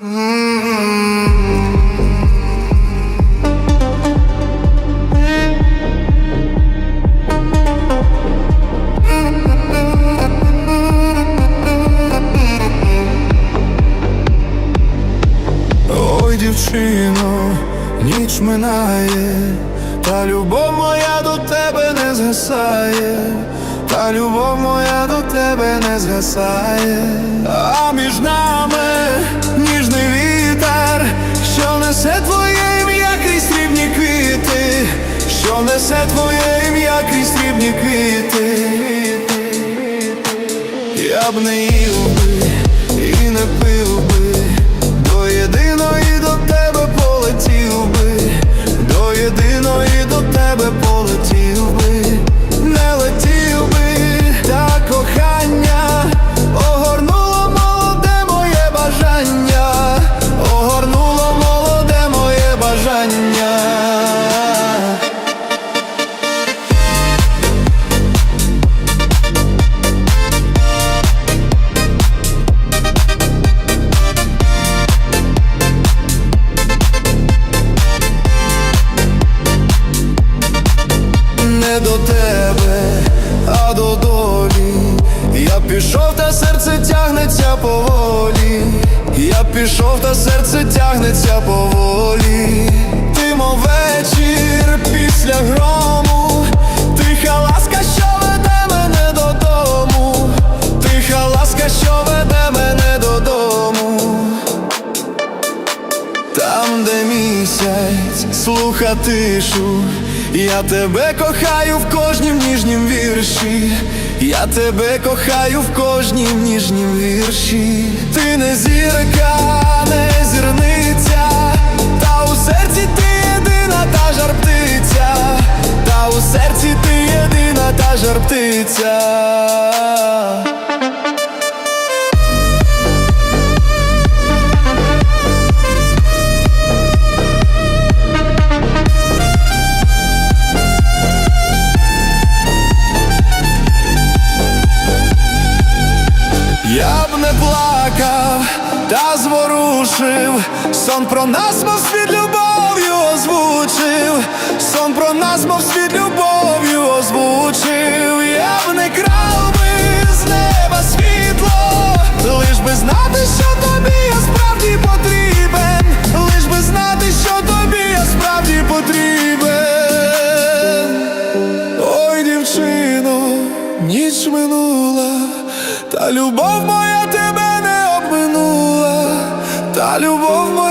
Дівчино, ніч минає, та любов моя до тебе не згасає, та любов моя до тебе не згасає, а між нами несе твоє ім'я крізь срібні квіти. Я б не їв би і не пив би, не до тебе, а до долі. Я пішов, та серце тягнеться поволі. Я пішов, та серце тягнеться поволі. Ти мов вечір після грому, тиха ласка, що веде мене додому, тиха ласка, що веде мене додому. Там, де місяць слуха тишу, я тебе кохаю в кожнім ніжнім вірші, я тебе кохаю в кожнім ніжнім вірші. Ти не зірка, не зірниця, та у серці ти єдина та жар птиця, та у серці ти єдина та жар птиця. Та зворушив. Сон про нас, мов світ любов'ю озвучив. Сон про нас, мов світ любов'ю озвучив. Я б не крав би з неба світло Лиш би знати, що тобі я справді потрібен. Лиш би знати, що тобі я справді потрібен. Ой, дівчино, ніч минула, та любов моя тебе та любов